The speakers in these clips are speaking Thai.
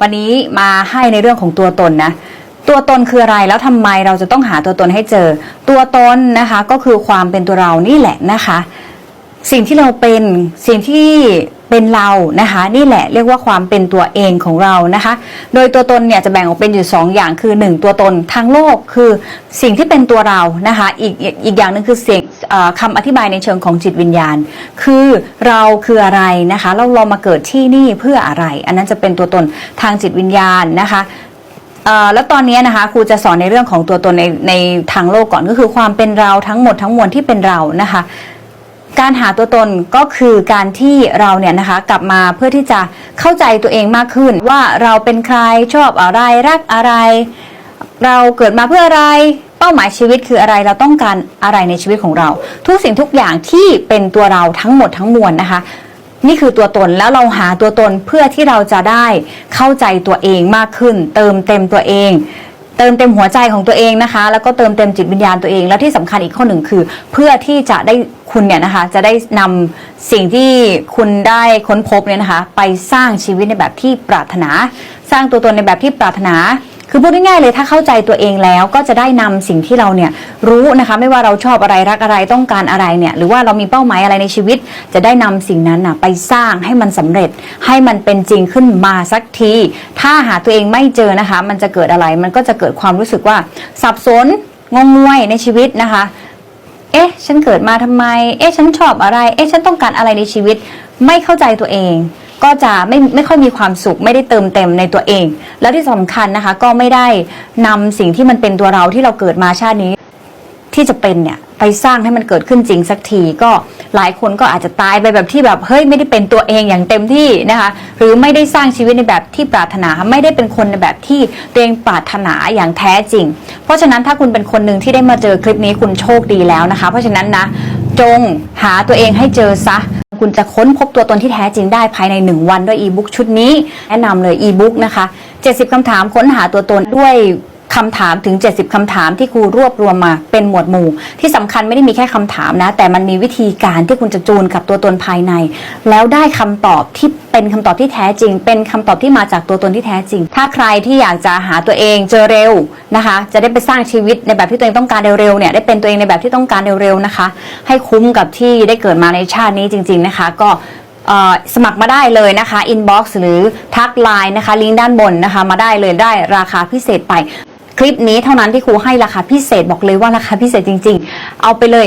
วันนี้มาให้ในเรื่องของตัวตนนะ ตัวตนคืออะไรแล้วทำไมเราจะต้องหาตัวตนให้เจอ ตัวตนนะคะ ก็คือความเป็นตัวเรานี่แหละนะคะ สิ่งที่เราเป็นสิ่งที่เป็นเรานะคะ นี่แหละเรียกว่าความเป็นตัวเองของเรานะคะ โดยตัวตนเนี่ยจะแบ่งออกเป็นอยู่สองอย่างคือหนึ่งตัวตนทางโลกคือสิ่งที่เป็นตัวเรานะคะอีกอีกอย่างหนึ่งคือเสียงเอ่อคำอธิบายในเชิงของจิตวิญญาณ คือเราคืออะไรนะคะแล้วเรามาเกิดที่นี่เพื่ออะไร อันนั้นจะเป็นตัวตนทางจิตวิญญาณนะคะแล้วตอนนี้นะคะครูจะสอนในเรื่องของตัวตนในในทางโลกก่อนก็คือความเป็นเราทั้งหมดทั้งมวลที่เป็นเรานะคะ การหาตัวตนก็คือการที่เราเนี่ยนะคะกลับมาเพื่อที่จะเข้าใจตัวเองมากขึ้น ว่าเราเป็นใครชอบอะไรรักอะไร เราเกิดมาเพื่ออะไร เป้าหมายชีวิตคืออะไรเราต้องการอะไรในชีวิตของเรา ทุกสิ่งทุกอย่างที่เป็นตัวเราทั้งหมดทั้งมวลนะคะ นี่คือตัวตนแล้วเราหาตัวตนเพื่อที่เราจะได้เข้าใจตัวเองมากขึ้น เติมเต็มตัวเอง เติมเต็มหัวใจของตัวเองนะคะ แล้วก็เติมเต็มจิตวิญญาณตัวเอง แล้วที่สำคัญอีกข้อหนึ่งคือ เพื่อที่จะได้คุณเนี่ยนะคะ จะได้นำสิ่งที่คุณได้ค้นพบเนี่ยนะคะ ไปสร้างชีวิตในแบบที่ปรารถนา สร้างตัวตนในแบบที่ปรารถนา คือพูดง่ายๆเลยถ้าเข้าใจตัวเองแล้วก็จะได้นำสิ่งที่เราเนี่ยรู้นะคะไม่ว่าเราชอบอะไรรักอะไรต้องการอะไรเนี่ยหรือว่าเรามีเป้าหมายอะไรในชีวิต จะได้นำสิ่งนั้นนะไปสร้างให้มันสำเร็จ ให้มันเป็นจริงขึ้นมาสักที ถ้าหาตัวเองไม่เจอนะคะ มันจะเกิดอะไรมันก็จะเกิดความรู้สึกว่าสับสนงงงวยในชีวิตนะคะ เอ๊ะ ฉันเกิดมาทำไม เอ๊ะ ฉันชอบอะไร เอ๊ะ ฉันต้องการอะไรในชีวิต ไม่เข้าใจตัวเอง ก็จะไม่ไม่ค่อยมีความสุข ไม่ได้เติมเต็มในตัวเอง แล้วที่สำคัญนะคะ ก็ไม่ได้นำสิ่งที่มันเป็นตัวเราที่เราเกิดมาชาตินี้ ที่จะเป็นเนี่ยไปสร้างให้มันเกิดขึ้นจริงสักทีก็หลายคนก็อาจจะตายไปแบบที่แบบเฮ้ยไม่ได้เป็นตัวเองอย่างเต็มที่นะคะหรือไม่ได้สร้างชีวิตในแบบที่ปรารถนา ไม่ได้เป็นคนในแบบที่ตัวเองปรารถนาอย่างแท้จริง เพราะฉะนั้นถ้าคุณเป็นคนหนึ่งที่ได้มาเจอคลิปนี้คุณโชคดีแล้วนะคะ เพราะฉะนั้นนะจงหาตัวเองให้เจอซะ คุณจะค้นพบตัวตนที่แท้จริงได้ภายใน 1 วันด้วยอีบุ๊กชุดนี้ แนะนำเลยอีบุ๊กนะคะ 70 คำถามค้นหาตัวตนด้วย คำถามถึง 70คำถามที่ครูรวบรวมมาเป็นหมวดหมู่ ที่สำคัญไม่ได้มีแค่คำถามนะ แต่มันมีวิธีการที่คุณจะจูนกับตัวตนภายใน แล้วได้คำตอบที่เป็นคำตอบที่แท้จริง เป็นคำตอบที่มาจากตัวตนที่แท้จริง ถ้าใครที่อยากจะหาตัวเองเจอเร็วนะคะ จะได้ไปสร้างชีวิตในแบบที่ตัวเองต้องการเร็วๆเนี่ยได้เป็นตัวเองในแบบที่ต้องการเร็วๆนะคะ ให้คุ้มกับที่ได้เกิดมาในชาตินี้จริง ๆนะคะ ก็สมัครมาได้เลยนะคะ inbox หรือทักไลน์นะคะ ลิงก์ด้านบนนะคะ มาได้เลยได้ราคาพิเศษไป คลิปนี้เท่านั้นที่ครูให้ราคาพิเศษบอกเลยว่าราคาพิเศษจริง ๆ เอาไปเลย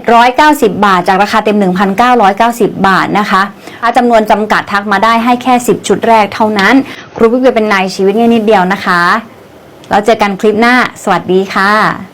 790 บาท จากราคาเต็ม 1,990 บาทนะคะถ้าจำนวนจำกัดทักมาได้ให้แค่ 10 ชุดแรกเท่านั้น ครูพี่เศษเป็นนายชีวิตง่ายนิดเดียวนะคะ แล้วเจอกันคลิปหน้า สวัสดีค่ะ